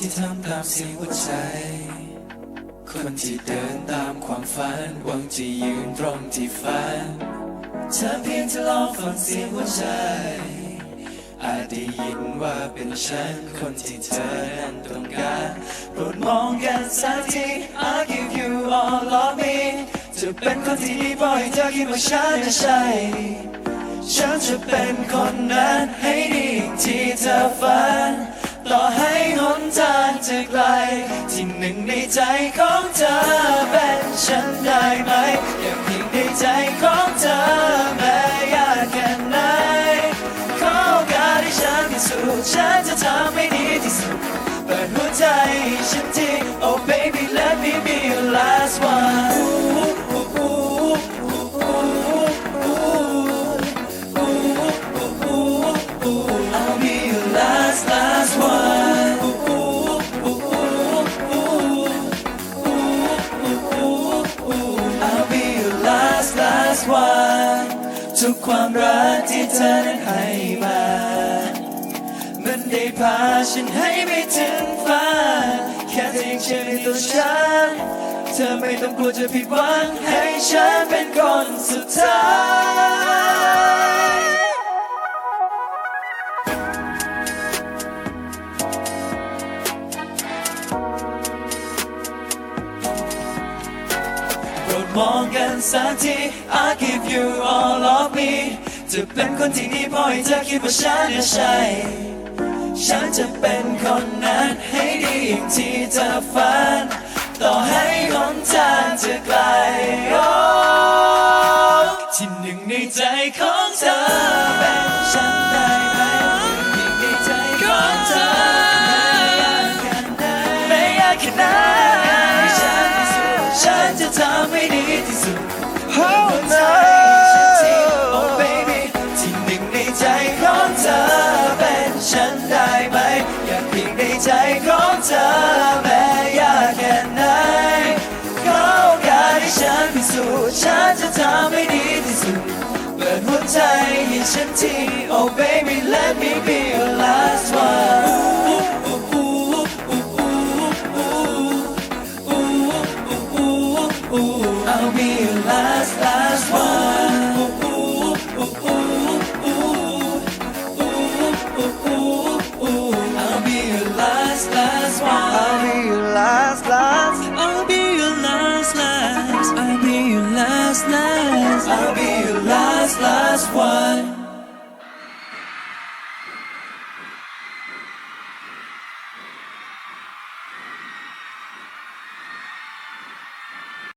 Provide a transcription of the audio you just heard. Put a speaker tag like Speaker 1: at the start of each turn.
Speaker 1: ที่ทำตามเสียงหัวใจ คนที่เดินตามความฝันหวังจะยืนตรงที่ฝันเธอเพียงจะลองฟังเสียงหัวใจ อาจได้ยินว่าเป็นฉันคนที่เธอนั้นต้องการโปรดมองกันสักที I give you all of me จะเป็นคนที่ดีพอให้เธอคิดว่าฉันน่ะใช่ ฉันจะเป็นคนนั้นให้ จะไกล ที่หนึ่งในใจของเธอเป็นฉันได้ไหมอย่างเพียงในใจของเธอแม้ยากแค่ไหนขอโอกาสให้ฉันพิสูจน์ฉันจะทำให้ดีที่สุดเปิดหัวใจฉันที ทุกความรักที่เธอนั้นให้มา มันได้พาฉันให้ไปถึงฝันแค่เพียงเชื่อในตัวฉัน เธอไม่ต้องกลัวจะผิดหวังให้ฉันเป็นคนสุดท้าย มองกันสักที I give you all of me จะเป็นคนที่ดีพอให้เธอคิดว่าฉันน่ะใช่ ฉันจะเป็นคนนั้นให้ดีอย่างที่เธอฝัน ต่อให้หนทางจะไกลโอ้ที่หนึ่งในใจของเธอเป็นฉันได้ไหมหนึ่งในใจของเธอไม่อยากแค่ไหนฉันพิสูจน์ ฉันจะทำให้ดีที่สุด Oh no Oh baby ที่หนึ่งในใจของเธอเป็นฉันได้ไหม อยากเพียงในใจของเธอแม้ยากแค่ไหนขอโอกาสให้ฉันพิสูจน์ฉันจะทำให้ดีที่สุดเปิดหัวใจให้ฉันที Oh baby let me be I'll be your last, last one. I'll be your last, last one.
Speaker 2: I'll be your last, last.
Speaker 1: I'll be your last, last. I'll be your last, last. I'll be your last, last one.